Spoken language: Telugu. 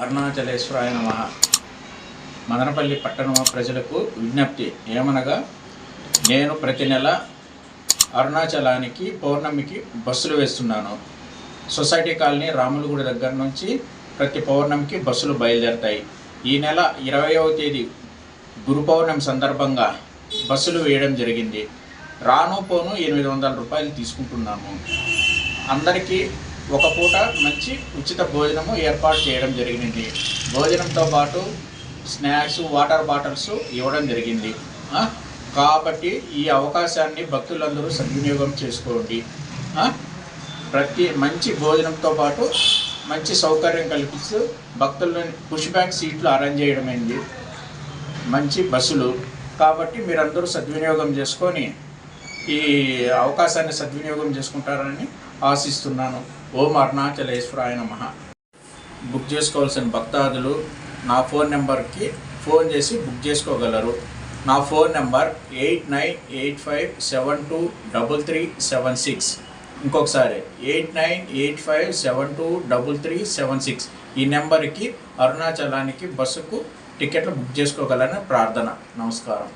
అరుణాచలేశ్వరాయ నమ. మదనపల్లి పట్టణ ప్రజలకు విజ్ఞప్తి ఏమనగా నేను ప్రతి నెల అరుణాచలానికి పౌర్ణమికి బస్సులు వేస్తున్నాను. సొసైటీ కాలనీ రాములగూడి దగ్గర నుంచి ప్రతి పౌర్ణమికి బస్సులు బయలుదేరతాయి. ఈ నెల ఇరవైవ తేదీ గురు పౌర్ణమి సందర్భంగా బస్సులు వేయడం జరిగింది. రాను పోను ఎనిమిది వందల రూపాయలు తీసుకుంటున్నాము. అందరికీ ఒక పూట మంచి ఉచిత భోజనము ఏర్పాటు చేయడం జరిగింది. భోజనంతో పాటు స్నాక్స్ వాటర్ బాటిల్స్ ఇవ్వడం జరిగింది. కాబట్టి ఈ అవకాశాన్ని భక్తులందరూ సద్వినియోగం చేసుకోండి. ప్రతి మంచి భోజనంతో పాటు మంచి సౌకర్యం కల్పిస్తూ భక్తులను పుష్ బ్యాక్ సీట్లు అరేంజ్ చేయడమైంది. మంచి బస్సులు. కాబట్టి మీరందరూ సద్వినియోగం చేసుకొని ఈ అవకాశాన్ని సద్వినియోగం చేసుకుంటారని ఆశిస్తున్నాను. ఓం అరుణాచలేశ్వరాయ నమ. బుక్ చేసుకోవాల్సిన భక్తాదులు నా ఫోన్ నెంబర్కి ఫోన్ చేసి బుక్ చేసుకోగలరు. నా phone number eight nine eight five seven two double three seven six. ఇంకొకసారి eight nine eight five seven two double three seven six. ఈ నెంబర్కి అరుణాచలానికి బస్సుకు టికెట్లు బుక్ చేసుకోగలని ప్రార్థన. నమస్కారం.